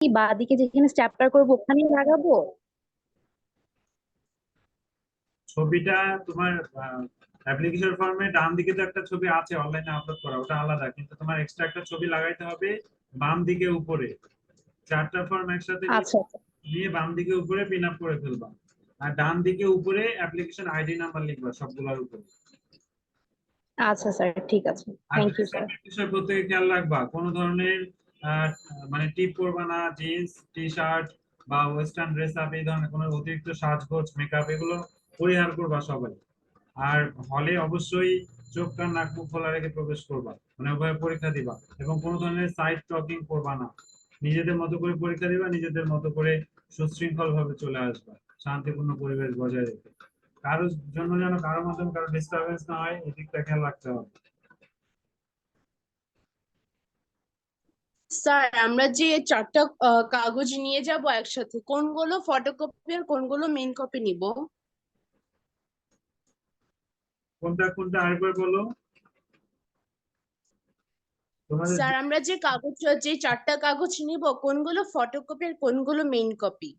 কি বাঁদিকে যেখানে চ্যাপ্টার করব ওখানেই লাগাবো? ছবিটা তোমার অ্যাপ্লিকেশন ফর্মে ডান দিকে তো একটা ছবি আছে অনলাইনে আপলোড করা ওটা আলাদা কিন্তু তোমার এক্সট্রা একটা ছবি লাগাইতে হবে বাম দিকে উপরে। চারটা ফর্ম একসাথে নিয়ে- আচ্ছা আচ্ছা। নিয়ে বাম দিকে উপরে পিন আপ করে ফেলবা। আর ডান দিকে উপরে অ্যাপ্লিকেশন আইডি নাম্বার লিখবা সবগুলোর উপরে। আচ্ছা স্যার ঠিক আছে। থ্যাংক ইউ স্যার প্রত্যেকে খেয়াল রাখবা কোনো ধরনের মানে টিপ করবা না জিন্স টি শার্ট বা ওয়েস্টার্ন ড্রেস আপ, এই ধরনের কোনো অতিরিক্ত সাজগোজ মেকআপ এগুলো পরিহার করবা সবাই। আর হলে অবশ্যই চোখ, কান, নাক, মুখ খোলা রেখে প্রবেশ করবা। মানে ওভাবে পরীক্ষা দিবা এবং কোনো ধরনের সাইড টকিং করবা না। নিজেদের মতো করে পরীক্ষা দিবা, নিজেদের মতো করে সুশৃঙ্খল ভাবে চলে আসবা। শান্তিপূর্ণ পরিবেশ বজায় রেখে। কারোর জন্য যেন কারোর মাধ্যমে কারও ডিস্টারবেন্স না হয়, এদিকটা খেয়াল রাখতে হবে। স্যার আমরা যে চারটা কাগজ নিয়ে যাব একসাথে কোনগুলো ফটোকপি আর কোনগুলো মেইন কপি নিব? কোনটা কোনটা আরেকবার বলো। স্যার আমরা যে কাগজ যে চারটা কাগজ নিব কোনগুলো ফটোকপি আর কোনগুলো মেইন কপি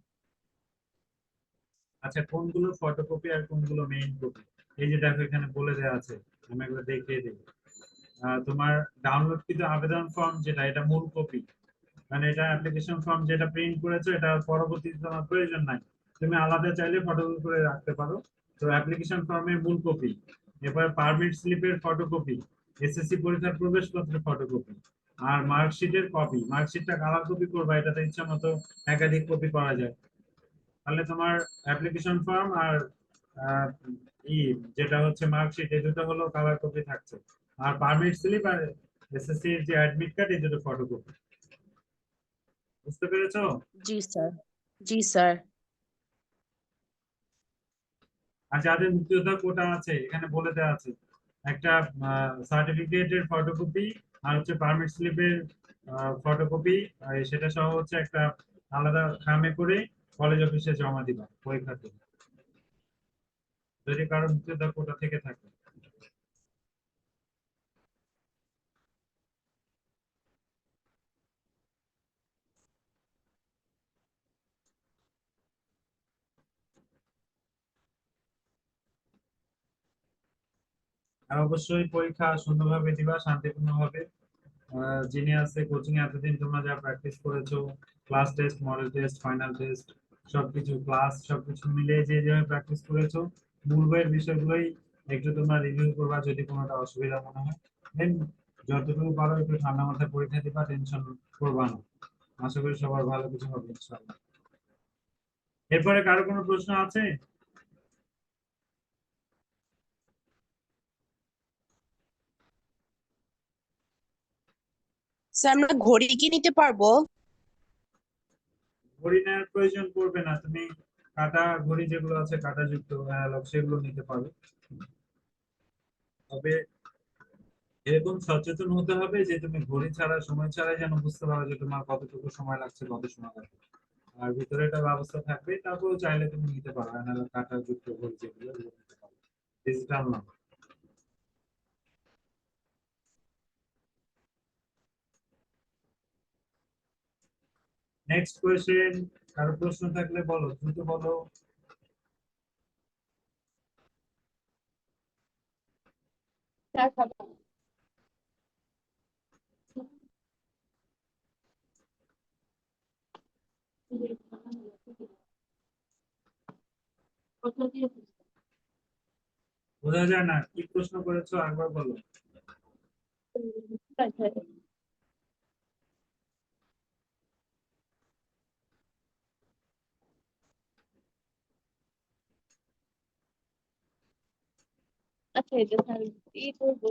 আচ্ছা কোনগুলো ফটোকপি আর কোনগুলো মেইন কপি এই যে দেখো এখানে বলে দেওয়া আছে আমি একবার দেখিয়ে দিই তোমার ডাউনলোড কিন্তু আবেদন ফর্ম যেটা, এটা মূল কপি মানে এটা অ্যাপ্লিকেশন ফর্ম যেটা প্রিন্ট করেছ, এটা পরবর্তীতে তোমার প্রয়োজন নাই। তুমি আলাদা চাইলে ফটোকপি করে রাখতে পারো। তো অ্যাপ্লিকেশন ফর্মের মূল কপি এরপর পারমিট স্লিপের ফটোকপি এসএসসি পরীক্ষার প্রবেশপত্রের ফটোকপি আর মার্কশিটের কপি মার্কশিটটা কালার কপি করবা, এটাতে ইচ্ছা মতো একাধিক কপি করা যায়। তাহলে তোমার অ্যাপ্লিকেশন ফর্ম আর ই যেটা হচ্ছে মার্কশিট এই দুটো হলো কালার কপি থাকছে। আর পারমিট স্লিপ আর এসএসসি এর যে অ্যাডমিট কার্ড এই দুটো ফটোকপি বুঝতে পেরেছ? জি স্যার জি স্যার আর যাদের মুক্তিযোদ্ধা কোটা আছে এখানে বলে দেওয়া আছে একটা সার্টিফিকেটের ফটোকপি আর হচ্ছে পারমিট স্লিপের ফটোকপি সেটা সহ হচ্ছে একটা আলাদা খামে করে কলেজ অফিসে জমা দিবা পরীক্ষাতে যদি কারও মুক্তিযোদ্ধা কোটা থেকে থাকে। আর অবশ্যই পরীক্ষা সুন্দরভাবে দিবা, শান্তিপূর্ণভাবে। যিনি আছে কোচিং এতদিন তোমরা যা প্র্যাকটিস করেছ class test model test final test সবকিছু ক্লাস সবকিছু মিলিয়ে যে যেভাবে প্র্যাকটিস করেছ, মূল বইয়ের বিষয়গুলোই একটু তোমরা রিভিউ করবা যদি কোনোটা অসুবিধা মনে হয়। দেন যতটুকু পারো একটু ঠান্ডা মাথায় পরীক্ষা দিবা টেনশন করবা না। আশা করি সবার ভালো কিছু হবে এরপরে কারও কোনো প্রশ্ন আছে? স্যার আমরা ঘড়ি কি নিতে পারব? ঘড়ি নেওয়ার প্রয়োজন পড়বে না। তুমি কাটা ঘড়ি যেগুলো আছে কাটা যুক্ত অ্যানালগ সেগুলো নিতে পারো। তবে এরকম সচেতন হতে হবে যে তুমি ঘড়ি ছাড়া, সময় ছাড়াই যেন বুঝতে পারো যে তোমার কতটুকু সময় লাগছে, কত সময় লাগবে। আর ভিতরে একটা ব্যবস্থা থাকবে, তারপরেও চাইলে তুমি নিতে পারো। অ্যানালগ কাটা যুক্ত ঘড়ি যেগুলো নিতে পারো। ডিজিটাল না। নেক্সট কোয়েশ্চেন কারও প্রশ্ন থাকলে বলো দ্রুত বলো। বোঝা যায় না কি প্রশ্ন করেছ একবার বলো। আচ্ছা এটা স্যার এই করব